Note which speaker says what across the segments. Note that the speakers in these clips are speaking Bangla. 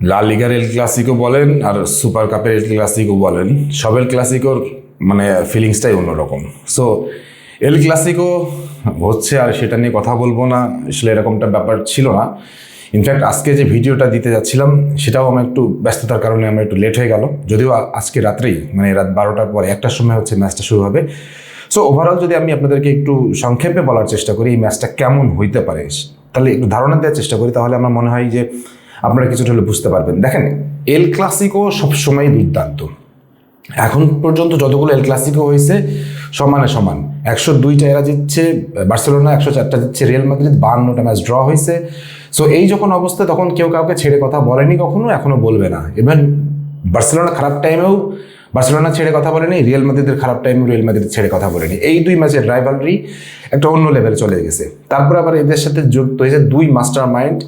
Speaker 1: লা লিগার এল ক্লাসিকো বলেন আর সুপার কাপের এল ক্লাসিকো বলেন, সব এল ক্লাসিকোর মানে ফিলিংসটাই অন্যরকম। সো এল ক্লাসিকো হচ্ছে আর সেটা নিয়ে কথা বলব না, আসলে এরকমটা ব্যাপার ছিল না। ইনফ্যাক্ট আজকে যে ভিডিওটা দিতে যাচ্ছিলাম, সেটাও আমার একটু ব্যস্ততার কারণে আমার একটু লেট হয়ে গেল। যদিও আজকে রাত্রেই মানে রাত বারোটার পর, একটার সময় হচ্ছে ম্যাচটা শুরু হবে। সো ওভারঅল যদি আমি আপনাদেরকে একটু সংক্ষেপে বলার চেষ্টা করি, এই ম্যাচটা কেমন হইতে পারে, তাহলে একটু ধারণা দেওয়ার চেষ্টা করি, তাহলে আমার মনে হয় যে আপনারা কিছুটা হলে বুঝতে পারবেন। দেখেন এল ক্লাসিকো সবসময় দুর্দান্ত। এখন পর্যন্ত যতগুলো এল ক্লাসিকো হয়েছে, সমানে সমান। একশো দুইটা এরা জিতছে, বার্সেলোনা একশো চারটা জিতছে রিয়াল মাদ্রিদ বাহান্নটা ম্যাচ ড্র হয়েছে। সো এই যখন অবস্থা, তখন কেউ কাউকে ছেড়ে কথা বলেনি কখনো, এখনও বলবে না। ইভেন বার্সেলোনা খারাপ টাইমেও বার্সেলোনা ছেড়ে কথা বলেনি রিয়াল মাদ্রিদের খারাপ টাইমেও রিয়াল মাদ্রিদ ছেড়ে কথা বলেনি। এই দুই ম্যাচের রাইভালরি একটা অন্য লেভেলে চলে গেছে। তারপর আবার এদের সাথে যুক্ত হয়েছে দুই মাস্টার মাইন্ড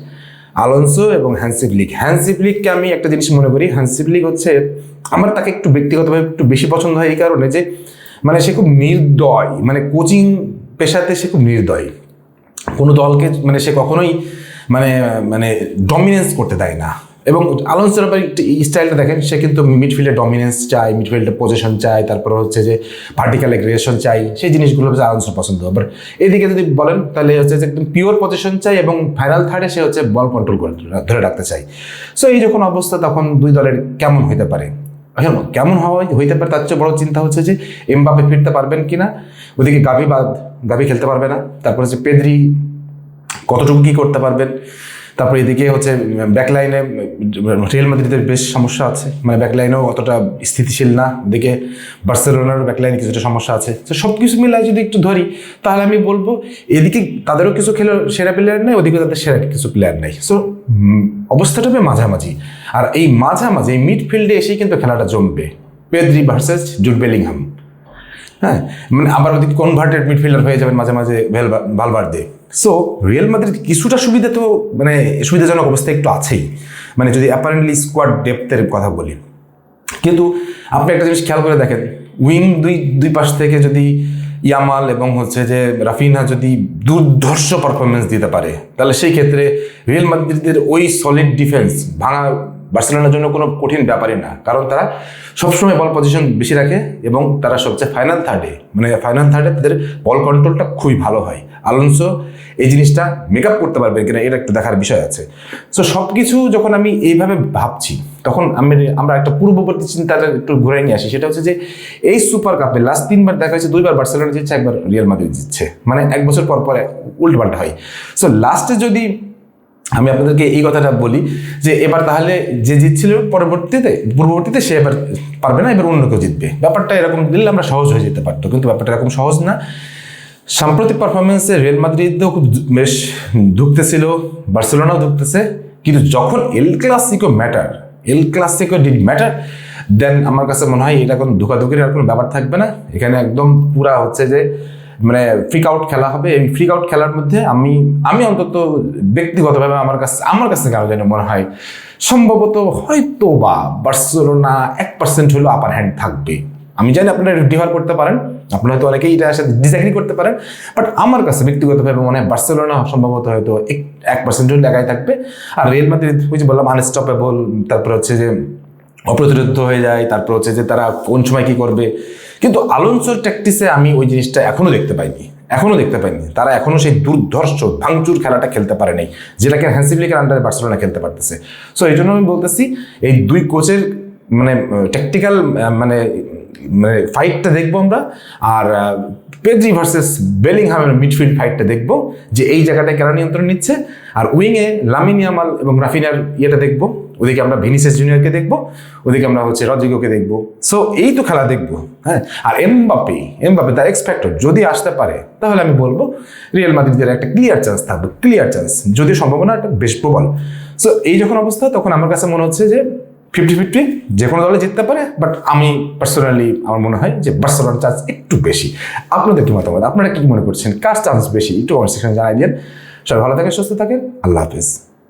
Speaker 1: আলোনসো এবং হ্যান্সিপ লিগ। হ্যান্সিপ লিগকে আমি একটা জিনিস মনে করি হ্যান্সিপ লিগ হচ্ছে, আমার তাকে একটু ব্যক্তিগতভাবে একটু বেশি পছন্দ হয় এই কারণে যে মানে সে খুব নির্দয় মানে কোচিং পেশাতে সে খুব নির্দয়। কোনো দলকে মানে সে কখনোই মানে মানে ডমিনেন্স করতে দেয় না। এবং আলোনসোর স্টাইলটা দেখেন, সে কিন্তু মিডফিল্ডে ডমিনেন্স চায় মিডফিল্ডে পজিশন চায়, তারপর হচ্ছে যে ভার্টিক্যাল এগ্রেশন চাই সেই জিনিসগুলো হচ্ছে আলোনসোর পছন্দ। আবার এদিকে যদি বলেন, তাহলে হচ্ছে যে একদম পিওর পজিশন চাই এবং ফাইনাল থার্ডে সে হচ্ছে বল কন্ট্রোল করে ধরে রাখতে চাই সো এই যখন অবস্থা তখন দুই দলের কেমন হইতে পারে? এখন কেমন হওয়া হইতে পারে, তার চেয়ে বড় চিন্তা হচ্ছে যে এমবাপে ফিরতে পারবেন কি না ওদিকে গাভি বাদ, গাভি খেলতে পারবে না। তারপর হচ্ছে পেদ্রি, কতটুকু কী করতে পারবেন? তারপর এদিকে হচ্ছে ব্যাকলাইনে রিয়েল মাদ্রিদের বেশ সমস্যা আছে। মানে ব্যাকলাইনেও অতটা স্থিতিশীল না। এদিকে বার্সেলোনার ব্যাকলাইনে কিছুটা সমস্যা আছে। তো সব কিছু মিলাই যদি একটু ধরি, তাহলে আমি বলব, এদিকে তাদেরও কিছু খেলো, সেরা প্লেয়ার নেই, ওদিকে তাদের সেরা কিছু প্লেয়ার নেই। সো অবস্থাটা হবে মাঝামাঝি। আর এই মাঝামাঝি, এই মিডফিল্ডে এসেই কিন্তু খেলাটা জমবে। পেদ্রি ভার্সেস জুড বেলিংহাম হ্যাঁ? মানে আবার ওদিকে কনভার্টেড মিডফিল্ডার হয়ে যাবেন মাঝে মাঝে ভেল ভালভার্দে সো রিয়েল মাদ্রিদ কিছুটা সুবিধা তো মানে সুবিধাজনক অবস্থা একটু আছেই। মানে যদি অ্যাপারেন্টলি স্কোয়াড ডেপথের কথা বলি। কিন্তু আপনি একটা জিনিস খেয়াল করে দেখেন উইং দুই দুই পাশ থেকে যদি ইয়ামাল এবং হচ্ছে যে রাফিনা যদি দুর্ধর্ষ পারফরমেন্স দিতে পারে, তাহলে সেই ক্ষেত্রে রিয়েল মাদ্রিদের ওই সলিড ডিফেন্স ভাঙা বার্সেলোনার জন্য কোনো কঠিন ব্যাপারই না। কারণ তারা সবসময় বল পজিশন বেশি রাখে এবং তারা সবচেয়ে ফাইনাল থার্ডে মানে ফাইনাল থার্ডে তাদের বল কন্ট্রোলটা খুবই ভালো হয়। আলোনসো, এই জিনিসটা মেক আপ করতে পারবে কিনা এটা একটু দেখার বিষয় আছে। সো সব কিছু যখন আমি এইভাবে ভাবছি, তখন আমি, আমরা একটা পূর্ববর্তী চিন্তাটা একটু ঘুরে নিয়ে আসি। সেটা হচ্ছে যে, এই সুপার কাপে লাস্ট তিনবার দেখা হয়েছে, দুইবার বার্সেলোনা জিতছে, একবার রিয়াল মাদ্রিদ জিতছে। মানে এক বছর পর পরে উল্টপাল্টা হয়। সো লাস্টে যদি আমি আপনাদেরকে এই কথাটা বলি যে, এবার তাহলে যে জিতছিল পরবর্তীতে, পূর্ববর্তীতে সে এবার পারবে না, এবার অন্য কেউ জিতবে। ব্যাপারটা এরকম দিলে আমরা সহজ হয়ে যেতে পারতো। কিন্তু ব্যাপারটা এরকম সহজ না। সাম্প্রতিক পারফরমেন্সে রিয়াল মাদ্রিদও খুব বেশ ধুকতেছিল বার্সেলোনাও ধুকতেছে, কিন্তু যখন El Clasico matter El Clasico did matter then আমার কাছে মনে হয় এটা কোনো ধোকাধুকির আর কোনো ব্যাপার থাকবে না। এখানে একদম পুরা হচ্ছে যে মানে ফ্রিক আউট খেলা হবে। এই ফ্রিক আউট খেলার মধ্যে আমি আমি অন্তত ব্যক্তিগতভাবে আমার কাছে আমার কাছে কেন যেন মনে হয়, সম্ভবত হয়তো বা বার্সেলোনা এক পার্সেন্ট হলেও আপার হ্যান্ড থাকবে। আমি জানি আপনারা ডিফার করতে পারেন, আপনারা হয়তো অনেকেই এটা সাথে ডিসএগ্রি করতে পারেন বাট আমার কাছে ব্যক্তিগতভাবে মনে হয় বার্সেলোনা সম্ভবত হয়তো এক- পার্সেন্ট একাই থাকবে, আর রিয়েল মাদ্রিদ, ওই যে বললাম আনস্টপেবল তারপর হচ্ছে যে অপ্রতিরোধ হয়ে যায়, তারপর হচ্ছে যে তারা কোন সময় কী করবে, কিন্তু আলোনসোর ট্যাকটিসে আমি ওই জিনিসটা এখনও দেখতে পাইনি এখনও দেখতে পাইনি। তারা এখনও সেই দুর্ধর্ষ, ভাঙচুর খেলাটা খেলতে পারে নাই, যেটাকে হ্যান্সিবলিকের আন্ডারে বার্সেলোনা খেলতে পারতেছে। সো এই জন্য আমি বলতেছি, এই দুই কোচের মানে ট্যাকটিক্যাল মানে মানে ফাইটটা দেখব আমরা, আর পেদ্রি ভার্সেস বেলিংহামের মিডফিল্ড ফাইটটা দেখব, যে এই জায়গাটায় কেরা নিয়ন্ত্রণ নিচ্ছে, আর উইংয়ে লামিন ইয়ামাল এবং রাফিনার ইয়েটা দেখব, ওদিকে আমরা ভিনিসিয়াস জুনিয়রকে দেখব, ওদিকে আমরা হচ্ছে রদ্রিগোকে দেখব সো এই তো খেলা দেখব হ্যাঁ আর Mbappe Mbappe the X factor যদি আসতে পারে, তাহলে আমি বলব রিয়েল মাদ্রিদের একটা ক্লিয়ার চান্স থাকবে ক্লিয়ার চান্স যদি সম্ভাবনা একটা বেশ প্রবল সো এই যখন অবস্থা, তখন আমার কাছে মনে হচ্ছে যে ফিফটি ফিফটি যে কোনো দলে জিততে পারে বাট আমি পার্সোনালি আমার মনে হয় যে বার্সেলোনার চান্স একটু বেশি। আপনাদের কি মতামত? আপনারা কি মনে করছেন? কার চান্স বেশি? একটু সেখানে জানাই দিন। সবাই ভালো থাকেন, সুস্থ থাকেন। আল্লাহ হাফিজ।